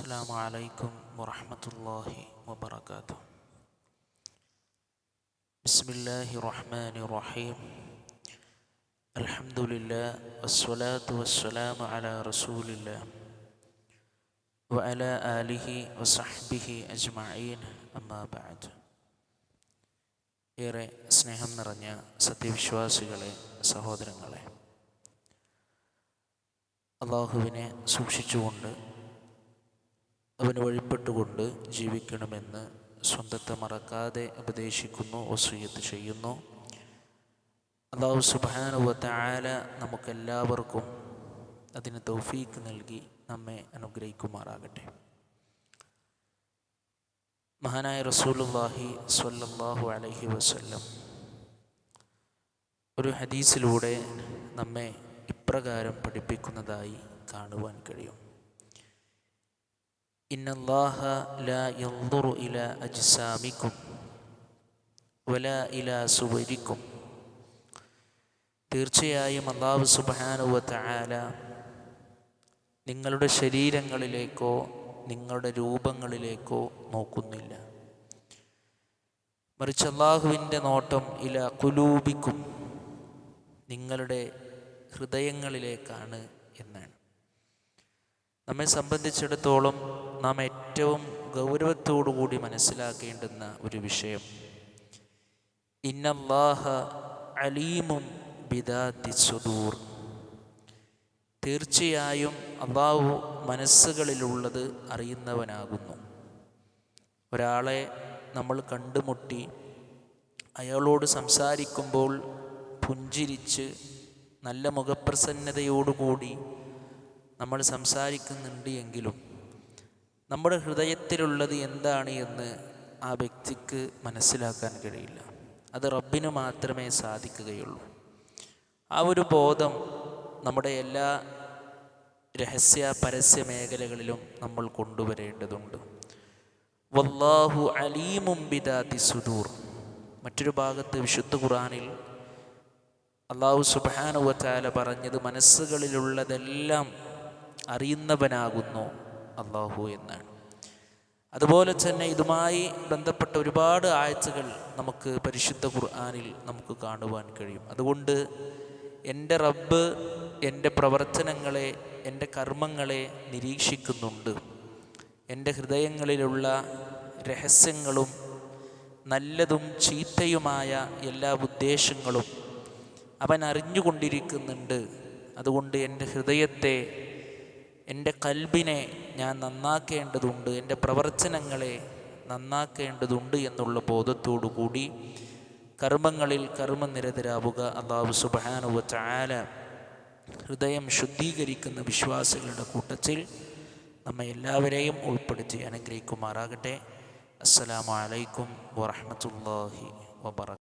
السلام عليكم ورحمة الله وبركاته بسم الله الرحمن الرحيم الحمد لله والصلاة والسلام على رسول الله وعلى آله وصحبه أجمعين أما بعد ഏറെ സ്നേഹം നിറഞ്ഞ സത്യവിശ്വാസികളെ സഹോദരങ്ങളെ അള്ളാഹുവിനെ സൂക്ഷിച്ചുകൊണ്ട് അവന് വഴിപ്പെട്ടുകൊണ്ട് ജീവിക്കണമെന്ന് സ്വന്തത്തെ മറക്കാതെ ഉപദേശിക്കുന്നു വസൂയത്ത് ചെയ്യുന്നു. അള്ളാഹു സുബാനുഭവത്തെ ആല നമുക്കെല്ലാവർക്കും അതിന് തൗഫീക്ക് നൽകി നമ്മെ അനുഗ്രഹിക്കുമാറാകട്ടെ. മഹാനായ റസൂലുല്ലാഹി സ്വല്ലല്ലാഹു അലഹി വസ്ല്ലം ഒരു ഹദീസിലൂടെ നമ്മെ ഇപ്രകാരം പഠിപ്പിക്കുന്നതായി കാണുവാൻ കഴിയും. തീർച്ചയായും അള്ളാഹു സുബാനുവ തആല നിങ്ങളുടെ ശരീരങ്ങളിലേക്കോ നിങ്ങളുടെ രൂപങ്ങളിലേക്കോ നോക്കുന്നില്ല. മറിച്ച് അള്ളാഹുവിന്റെ നോട്ടം ഇല കുലൂബിക്കും നിങ്ങളുടെ ഹൃദയങ്ങളിലേക്കാണ് എന്നാണ്. നമ്മെ സംബന്ധിച്ചിടത്തോളം നാം ഏറ്റവും ഗൗരവത്തോടു കൂടി മനസ്സിലാക്കേണ്ടുന്ന ഒരു വിഷയം. ഇന്നല്ലാഹ അലീമും ബിദാത്തി സുദൂർ. തീർച്ചയായും അള്ളാഹു മനസ്സുകളിലുള്ളത് അറിയുന്നവനാകുന്നു. ഒരാളെ നമ്മൾ കണ്ടുമുട്ടി അയാളോട് സംസാരിക്കുമ്പോൾ പുഞ്ചിരിച്ച് നല്ല മുഖപ്രസന്നതയോടുകൂടി നമ്മൾ സംസാരിക്കുന്നുണ്ട് എങ്കിലും നമ്മുടെ ഹൃദയത്തിലുള്ളത് എന്താണ് എന്ന് ആ വ്യക്തിക്ക് മനസ്സിലാക്കാൻ കഴിയില്ല. അത് റബ്ബിന് മാത്രമേ സാധിക്കുകയുള്ളൂ. ആ ഒരു ബോധം നമ്മുടെ എല്ലാ രഹസ്യ പരസ്യ മേഖലകളിലും നമ്മൾ കൊണ്ടുവരേണ്ടതുണ്ട്. വല്ലാഹു അലീമും ബിദാതി സുദൂർ. മറ്റൊരു ഭാഗത്ത് വിശുദ്ധ ഖുറാനിൽ അള്ളാഹു സുബാനുവത്താല പറഞ്ഞത് മനസ്സുകളിലുള്ളതെല്ലാം അറിയുന്നവനാകുന്നു. അള്ളാഹു എന്നാണ്. അതുപോലെ തന്നെ ഇതുമായി ബന്ധപ്പെട്ട ഒരുപാട് ആഴ്ചകൾ നമുക്ക് പരിശുദ്ധ ഖുർആാനിൽ നമുക്ക് കാണുവാൻ കഴിയും. അതുകൊണ്ട് എന്റെ റബ്ബ് എന്റെ പ്രവർത്തനങ്ങളെ എന്റെ കർമ്മങ്ങളെ നിരീക്ഷിക്കുന്നുണ്ട്. എന്റെ ഹൃദയങ്ങളിലുള്ള രഹസ്യങ്ങളും നല്ലതും ചീത്തയുമായ എല്ലാ ഉദ്ദേശങ്ങളും അവൻ അറിഞ്ഞുകൊണ്ടിരിക്കുന്നുണ്ട്. അതുകൊണ്ട് എന്റെ ഹൃദയത്തെ എന്റെ കൽബിനെ ഞാൻ നന്നാക്കേണ്ടതുണ്ട് എന്റെ പ്രവർത്തനങ്ങളെ നന്നാക്കേണ്ടതുണ്ട് എന്നുള്ള ബോധത്തോടു കൂടി കർമ്മങ്ങളിൽ കർമ്മനിരതരാവുക അള്ളാഹു സുബാനുവ ചാല ഹൃദയം ശുദ്ധീകരിക്കുന്ന വിശ്വാസികളുടെ കൂട്ടത്തിൽ നമ്മെ എല്ലാവരെയും ഉൾപ്പെടുത്തി അനുഗ്രഹിക്കുമാറാകട്ടെ. അസ്സലാമലൈക്കും വറഹമത്തല്ലാഹി വബർക്കാത്തു